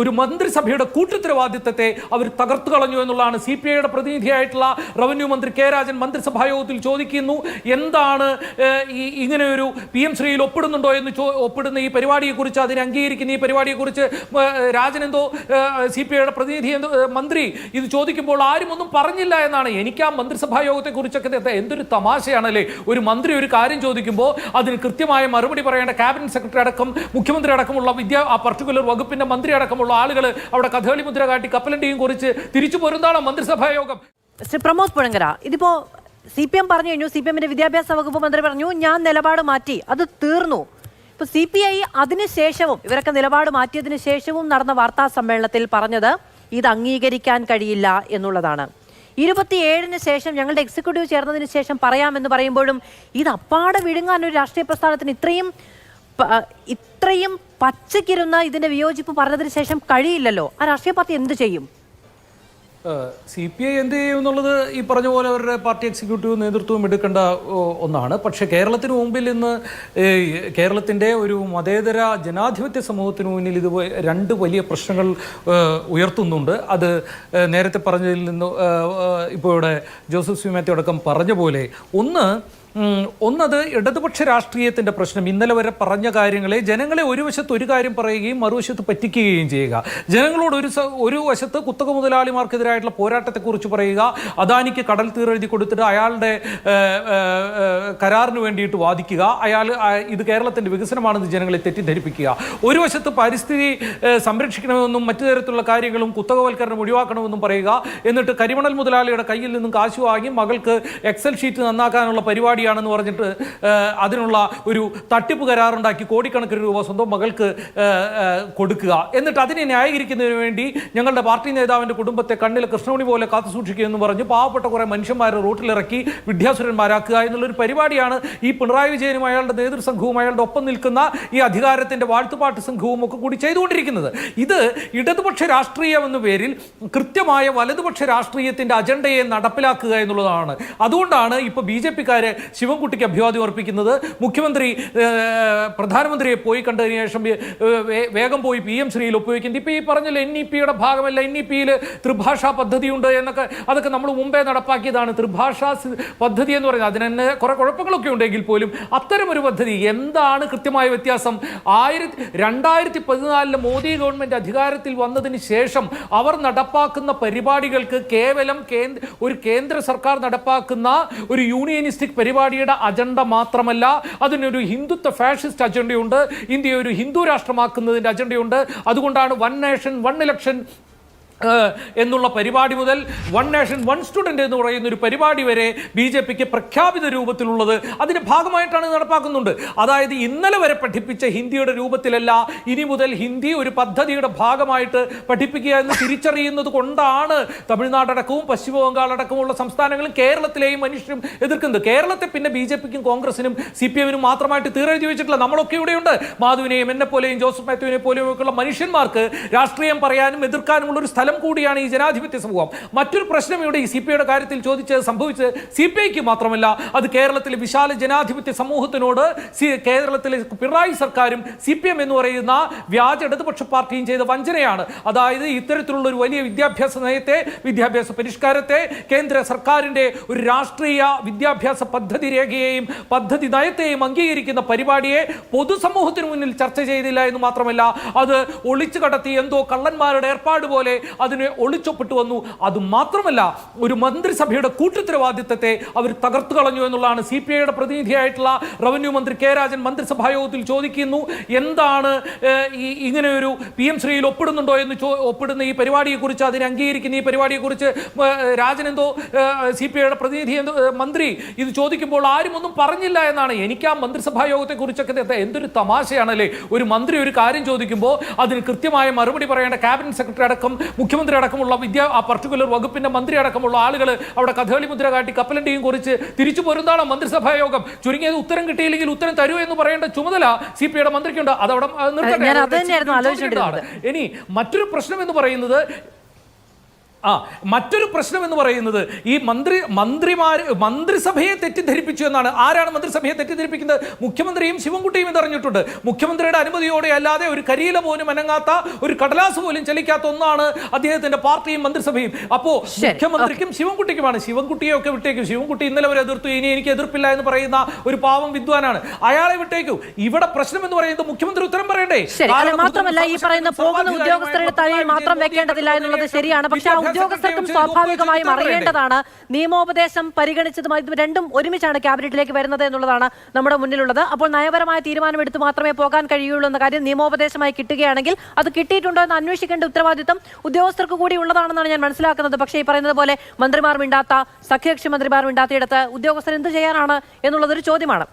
ഒരു മന്ത്രിസഭയുടെ കൂട്ടുത്തരവാദിത്തത്തെ അവർ തകർത്തു കളഞ്ഞു എന്നുള്ളതാണ് സി പി ഐയുടെ പ്രതിനിധിയായിട്ടുള്ള റവന്യൂ മന്ത്രി കെ രാജൻ മന്ത്രിസഭാ യോഗത്തിൽ ചോദിക്കുന്നു. എന്താണ് ഈ ഇങ്ങനെയൊരു പി എം ശ്രീയിൽ ഒപ്പിടുന്നുണ്ടോ എന്ന് ഒപ്പിടുന്ന ഈ പരിപാടിയെക്കുറിച്ച് അതിനെ അംഗീകരിക്കുന്ന ഈ പരിപാടിയെക്കുറിച്ച് രാജൻ എന്തോ സി പി ഐയുടെ പ്രതിനിധി എന്തോ മന്ത്രി ഇത് ചോദിക്കുമ്പോൾ ആരും ഒന്നും പറഞ്ഞില്ല എന്നാണ്. എനിക്ക് ആ മന്ത്രിസഭാ യോഗത്തെക്കുറിച്ചൊക്കെ എന്തൊരു തമാശയാണല്ലേ? ഒരു മന്ത്രി ഒരു കാര്യം ചോദിക്കുമ്പോൾ അതിന് കൃത്യമായ മറുപടി പറയേണ്ട ക്യാബിനറ്റ് സെക്രട്ടറി അടക്കം മുഖ്യമന്ത്രി അടക്കമുള്ള വിദ്യ ആ പർട്ടിക്കുലർ വകുപ്പിന്റെ മന്ത്രി അടക്കമുള്ള ആളുകൾ അവിടെ കഥകളി മുദ്ര കാട്ടി കപ്പലണ്ടിയും കുറിച്ച് തിരിച്ചു പോരുന്നതാണ് മന്ത്രിസഭാ യോഗം ശ്രീ പ്രമോദ് പുഴങ്കര ഇതിപ്പോ സി പി എം പറഞ്ഞു കഴിഞ്ഞു സി പി എമ്മിന്റെ വിദ്യാഭ്യാസ വകുപ്പ് മന്ത്രി പറഞ്ഞു ഞാൻ നിലപാട് മാറ്റി അത് തീർന്നു. ഇപ്പൊ സി പി ഐ അതിനുശേഷവും ഇവരൊക്കെ നിലപാട് മാറ്റിയതിനു ശേഷവും നടന്ന വാർത്താ സമ്മേളനത്തിൽ പറഞ്ഞത് ഇത് അംഗീകരിക്കാൻ കഴിയില്ല എന്നുള്ളതാണ്. ഇരുപത്തിയേഴിന് ശേഷം ഞങ്ങളുടെ എക്സിക്യൂട്ടീവ് ചേർന്നതിന് ശേഷം പറയാമെന്ന് പറയുമ്പോഴും ഇത് അപ്പാടെ വിഴുങ്ങാൻ ഒരു രാഷ്ട്രീയ പ്രസ്ഥാനത്തിന് ഇത്രയും ഇത്രയും പച്ചക്കിരുന്ന ഇതിന്റെ വിയോജിപ്പ് പറഞ്ഞതിന് ശേഷം കഴിയില്ലല്ലോ. ആ രാഷ്ട്രീയ പാർട്ടി എന്ത് ചെയ്യും? സി പി ഐ എന്ത് ചെയ്യും എന്നുള്ളത് ഈ പറഞ്ഞ പോലെ അവരുടെ പാർട്ടി എക്സിക്യൂട്ടീവ് നേതൃത്വം എടുക്കേണ്ട ഒന്നാണ്. പക്ഷേ കേരളത്തിന് മുമ്പിൽ ഇന്ന് കേരളത്തിന്റെ ഒരു മതേതര ജനാധിപത്യ സമൂഹത്തിന് മുന്നിൽ ഇത് രണ്ട് വലിയ പ്രശ്നങ്ങൾ ഉയർത്തുന്നുണ്ട്. അത് നേരത്തെ പറഞ്ഞതിൽ നിന്ന് ഇപ്പോൾ ഇവിടെ ജോസഫ് സി മാത്യു അടക്കം പറഞ്ഞ പോലെ ഒന്ന് ഒന്നത് ഇടതുപക്ഷ രാഷ്ട്രീയത്തിന്റെ പ്രശ്നം. ഇന്നലെ വരെ പറഞ്ഞ കാര്യങ്ങളെ ജനങ്ങളെ ഒരു വശത്ത് ഒരു കാര്യം പറയുകയും മറുവശത്ത് പറ്റിക്കുകയും ചെയ്യുക. ജനങ്ങളോട് ഒരു ഒരു വശത്ത് കുത്തക മുതലാളിമാർക്കെതിരായിട്ടുള്ള പോരാട്ടത്തെക്കുറിച്ച് പറയുക അദാനിക്ക് കടൽ തീരെഴുതി കൊടുത്തിട്ട് അയാളുടെ കരാറിന് വേണ്ടിയിട്ട് വാദിക്കുക അയാൾ ഇത് കേരളത്തിന്റെ വികസനമാണെന്ന് ജനങ്ങളെ തെറ്റിദ്ധരിപ്പിക്കുക. ഒരു വശത്ത് പരിസ്ഥിതി സംരക്ഷിക്കണമെന്നും മറ്റു തരത്തിലുള്ള കാര്യങ്ങളും കുത്തകവൽക്കരണം ഒഴിവാക്കണമെന്നും പറയുക. എന്നിട്ട് കരിമണൽ മുതലാളിയുടെ കയ്യിൽ നിന്നും കാശ് വാങ്ങി മകൾക്ക് എക്സൽ ഷീറ്റ് നന്നാക്കാനുള്ള പരിപാടിയാണെന്ന് പറഞ്ഞിട്ട് അതിനുള്ള ഒരു തട്ടിപ്പ് കരാറുണ്ടാക്കി കോടിക്കണക്കിന് രൂപ സ്വന്തം മകൾക്ക് കൊടുക്കുക. എന്നിട്ട് അതിനെ ന്യായീകരിക്കുന്നതിന് വേണ്ടി ഞങ്ങളുടെ പാർട്ടി നേതാവിന്റെ കുടുംബത്തെ കണ്ണിൽ കൃഷ്ണമണി പോലെ കാത്തു സൂക്ഷിക്കുമെന്ന് പറഞ്ഞ് പാവപ്പെട്ട കുറേ മനുഷ്യന്മാരെ റോട്ടിലിറക്കി വിദ്യാസുരന്മാരാക്കുക എന്നുള്ളൊരു പരിപാടിയാണ് ഈ പിണറായി വിജയനും അയാളുടെ നേതൃസംഘവും അയാളുടെ ഒപ്പം നിൽക്കുന്ന ഈ അധികാരത്തിന്റെ വാഴ്ത്തുപാട്ട് സംഘവും ഒക്കെ കൂടി ചെയ്തുകൊണ്ടിരിക്കുന്നത്. ഇത് ഇടതുപക്ഷ രാഷ്ട്രീയം എന്ന പേരിൽ കൃത്യമായ വലതുപക്ഷ രാഷ്ട്രീയത്തിന്റെ അജണ്ടയെ നടപ്പിലാക്കുക എന്നുള്ളതാണ്. അതുകൊണ്ടാണ് ഇപ്പോൾ ബി ജെ പിക്കാര് ശിവൻകുട്ടിക്ക് അഭിവാദ്യം അർപ്പിക്കുന്നത് മുഖ്യമന്ത്രി പ്രധാനമന്ത്രിയെ പോയി കണ്ടതിന് ശേഷം വേഗം പോയി പി എം ശ്രീയിൽ ഒപ്പുവെക്കുന്നത് ഇപ്പോൾ ഈ പറഞ്ഞല്ലോ എൻ ഇ പിയുടെ ഭാഗമല്ല. എൻ ഇ പിയിൽ ത്രിഭാഷാ പദ്ധതിയുണ്ട് എന്നൊക്കെ അതൊക്കെ നമ്മൾ മുമ്പേ നടപ്പാക്കിയതാണ്. ത്രിഭാഷാ പദ്ധതി എന്ന് പറയുന്നത് അതിന് തന്നെ കുറെ കുഴപ്പങ്ങളൊക്കെ ഉണ്ടെങ്കിൽ പോലും അത്തരം ഒരു പദ്ധതി എന്താണ് കൃത്യമായ വ്യത്യാസം? ആയിരത്തി രണ്ടായിരത്തി പതിനാലിൽ മോദി ഗവൺമെന്റ് അധികാരത്തിൽ വന്നതിന് ശേഷം അവർ നടപ്പാക്കുന്ന പരിപാടികൾക്ക് കേവലം കേന്ദ്ര ഒരു കേന്ദ്ര സർക്കാർ നടപ്പാക്കുന്ന ഒരു യൂണിയനിസ്റ്റിക് പരിപാടിയുടെ അജണ്ട മാത്രമല്ല അതിനൊരു ഹിന്ദുത്വ ഫാഷിസ്റ്റ് അജണ്ടയുണ്ട് ഇന്ത്യയെ ഒരു ഹിന്ദു രാഷ്ട്രമാക്കുന്നതിന്റെ അജണ്ടയുണ്ട്. അതുകൊണ്ടാണ് വൺ നേഷൻ വൺ ഇലക്ഷൻ എന്നുള്ള പരിപാടി മുതൽ വൺ നേഷൻ വൺ സ്റ്റുഡന്റ് എന്ന് പറയുന്ന ഒരു പരിപാടി വരെ ബി ജെ പിക്ക് പ്രഖ്യാപിത രൂപത്തിലുള്ളത് അതിന്റെ ഭാഗമായിട്ടാണ് നടപ്പാക്കുന്നുണ്ട്. അതായത് ഇന്നലെ വരെ പഠിപ്പിച്ച ഹിന്ദിയുടെ രൂപത്തിലല്ല ഇനി മുതൽ ഹിന്ദി ഒരു പദ്ധതിയുടെ ഭാഗമായിട്ട് പഠിപ്പിക്കുക എന്ന് തിരിച്ചറിയുന്നത് കൊണ്ടാണ് തമിഴ്നാടടക്കവും പശ്ചിമ ബംഗാൾ അടക്കമുള്ള സംസ്ഥാനങ്ങളും കേരളത്തിലെയും മനുഷ്യരും എതിർക്കുന്നത്. കേരളത്തെ പിന്നെ ബി ജെ പിക്കും കോൺഗ്രസിനും സി പി എമ്മിനും മാത്രമായിട്ട് തീരെഴുതി വെച്ചിട്ടില്ല. നമ്മളൊക്കെ ഇവിടെയുണ്ട്. മാധുവിനെയും എന്നെ പോലെയും ജോസഫ് മാത്യുവിനെ പോലെയും ഒക്കെയുള്ള മനുഷ്യന്മാർക്ക് രാഷ്ട്രീയം പറയാനും എതിർക്കാനുമുള്ള ഒരു സ്ഥലം കൂടിയാണ് ഈ ജനാധിപത്യ സമൂഹം. മറ്റൊരു പ്രശ്നം ഇവിടെ ഈ സി പി ഐയുടെ കാര്യത്തിൽ ചോദിച്ചത് സംഭവിച്ചത് സി പി ഐക്ക് മാത്രമല്ല അത് കേരളത്തിലെ വിശാല ജനാധിപത്യ സമൂഹത്തിനോട് കേരളത്തിലെ പിണറായി സർക്കാരും സി പി എം എന്ന് പറയുന്ന വ്യാജ ഇടതുപക്ഷ പാർട്ടിയും ചെയ്ത വഞ്ചനയാണ്. അതായത് ഇത്തരത്തിലുള്ള ഒരു വലിയ വിദ്യാഭ്യാസ നയത്തെ വിദ്യാഭ്യാസ പരിഷ്കാരത്തെ കേന്ദ്ര സർക്കാരിന്റെ ഒരു രാഷ്ട്രീയ വിദ്യാഭ്യാസ പദ്ധതി രേഖയെയും പദ്ധതി നയത്തെയും അംഗീകരിക്കുന്ന പരിപാടിയെ പൊതുസമൂഹത്തിന് മുന്നിൽ ചർച്ച ചെയ്തില്ല എന്ന് മാത്രമല്ല അത് ഒളിച്ചു കടത്തി എന്തോ കള്ളന്മാരുടെ ഏർപ്പാട് പോലെ അതിനെ ഒളിച്ചൊപ്പിട്ട് വന്നു. അത് മാത്രമല്ല ഒരു മന്ത്രിസഭയുടെ കൂട്ടുത്തരവാദിത്തത്തെ അവർ തകർത്തു കളഞ്ഞു എന്നുള്ളതാണ് സി പി ഐയുടെ പ്രതിനിധിയായിട്ടുള്ള റവന്യൂ മന്ത്രി കെ രാജൻ മന്ത്രിസഭാ യോഗത്തിൽ ചോദിക്കുന്നു. എന്താണ് ഈ ഇങ്ങനെയൊരു പി എം ശ്രീയിൽ ഒപ്പിടുന്നുണ്ടോ എന്ന് ഒപ്പിടുന്ന ഈ പരിപാടിയെക്കുറിച്ച് അതിനെ അംഗീകരിക്കുന്ന ഈ പരിപാടിയെക്കുറിച്ച് രാജൻ എന്തോ സി പി ഐയുടെ പ്രതിനിധി എന്തോ മന്ത്രി ഇത് ചോദിക്കുമ്പോൾ ആരും ഒന്നും പറഞ്ഞില്ല എന്നാണ്. എനിക്ക് ആ മന്ത്രിസഭാ യോഗത്തെക്കുറിച്ചൊക്കെ ഇത് എന്തൊരു തമാശയാണല്ലേ? ഒരു മന്ത്രി ഒരു കാര്യം ചോദിക്കുമ്പോൾ അതിന് കൃത്യമായ മറുപടി പറയേണ്ട ക്യാബിനറ്റ് സെക്രട്ടറി അടക്കം മുഖ്യമന്ത്രി അടക്കമുള്ള വിദ്യ ആ പർട്ടിക്കുലർ വകുപ്പിന്റെ മന്ത്രി അടക്കമുള്ള ആളുകൾ അവിടെ കഥകളി മുദ്ര കാട്ടി കപ്പലണ്ടിയും കുറിച്ച് തിരിച്ചു പോരുന്നതാണ് മന്ത്രിസഭാ യോഗം. ചുരുങ്ങിയത് ഉത്തരം കിട്ടിയില്ലെങ്കിൽ ഉത്തരം തരൂ എന്ന് പറയേണ്ട ചുമതല സി പി ഐയുടെ മന്ത്രിക്കുണ്ട്. അതവിടെ നിർത്തട്ടെ. ഇനി മറ്റൊരു പ്രശ്നം എന്ന് പറയുന്നത് ആ മറ്റൊരു പ്രശ്നം എന്ന് പറയുന്നത് ഈ മന്ത്രി മന്ത്രിമാർ മന്ത്രിസഭയെ തെറ്റിദ്ധരിപ്പിച്ചു എന്നാണ്. ആരാണ് മന്ത്രിസഭയെ തെറ്റിദ്ധരിപ്പിക്കുന്നത്? മുഖ്യമന്ത്രിയും ശിവൻകുട്ടിയും ഇതറിഞ്ഞിട്ടുണ്ട് മുഖ്യമന്ത്രിയുടെ അനുമതിയോടെ അല്ലാതെ ഒരു കരിയില പോലും അനങ്ങാത്ത ഒരു കടലാസ് പോലും ചലിക്കാത്ത ഒന്നാണ് അദ്ദേഹത്തിന്റെ പാർട്ടിയും മന്ത്രിസഭയും. അപ്പോ മുഖ്യമന്ത്രിക്കും ശിവൻകുട്ടിക്കുമാണ്. ശിവൻകുട്ടിയെ ഒക്കെ വിട്ടേക്കും. ശിവൻകുട്ടി ഇന്നലെ വരെ എതിർത്തു ഇനി എനിക്ക് എതിർപ്പില്ല എന്ന് പറയുന്ന ഒരു പാവം വിദ്വാനാണ്. അയാളെ വിട്ടേക്കൂ. ഇവിടെ പ്രശ്നം എന്ന് പറയുന്നത് മുഖ്യമന്ത്രി ഉത്തരം പറയണ്ടേ? മാത്രമല്ല ഈ പറയുന്ന പോകുന്ന ഉദ്യോഗസ്ഥരുടെ തലയിൽ മാത്രം വെക്കേണ്ടതില്ല എന്നുള്ളത് ശരിയാണ്. പക്ഷെ ഉദ്യോഗസ്ഥർക്കും സ്വാഭാവികമായും അറിയേണ്ടതാണ്. നിയമോപദേശം പരിഗണിച്ചതുമായി രണ്ടും ഒരുമിച്ചാണ് ക്യാബിനറ്റിലേക്ക് വരുന്നത് എന്നുള്ളതാണ് നമ്മുടെ മുന്നിലുള്ളത്. അപ്പോൾ നയപരമായ തീരുമാനമെടുത്ത് മാത്രമേ പോകാൻ കഴിയുള്ളൂ എന്ന കാര്യം നിയമോപദേശമായി കിട്ടുകയാണെങ്കിൽ അത് കിട്ടിയിട്ടുണ്ടോ എന്ന് അന്വേഷിക്കേണ്ട ഉത്തരവാദിത്തം ഉദ്യോഗസ്ഥർക്ക് കൂടി ഉള്ളതാണെന്നാണ് ഞാൻ മനസ്സിലാക്കുന്നത്. പക്ഷേ ഈ പറയുന്നത് പോലെ മന്ത്രിമാർ മിണ്ടാത്ത സഖ്യകക്ഷി മന്ത്രിമാർ മിണ്ടാത്തയിടത്ത് ഉദ്യോഗസ്ഥർ എന്ത് ചെയ്യാനാണ് എന്നുള്ളതൊരു ചോദ്യമാണ്.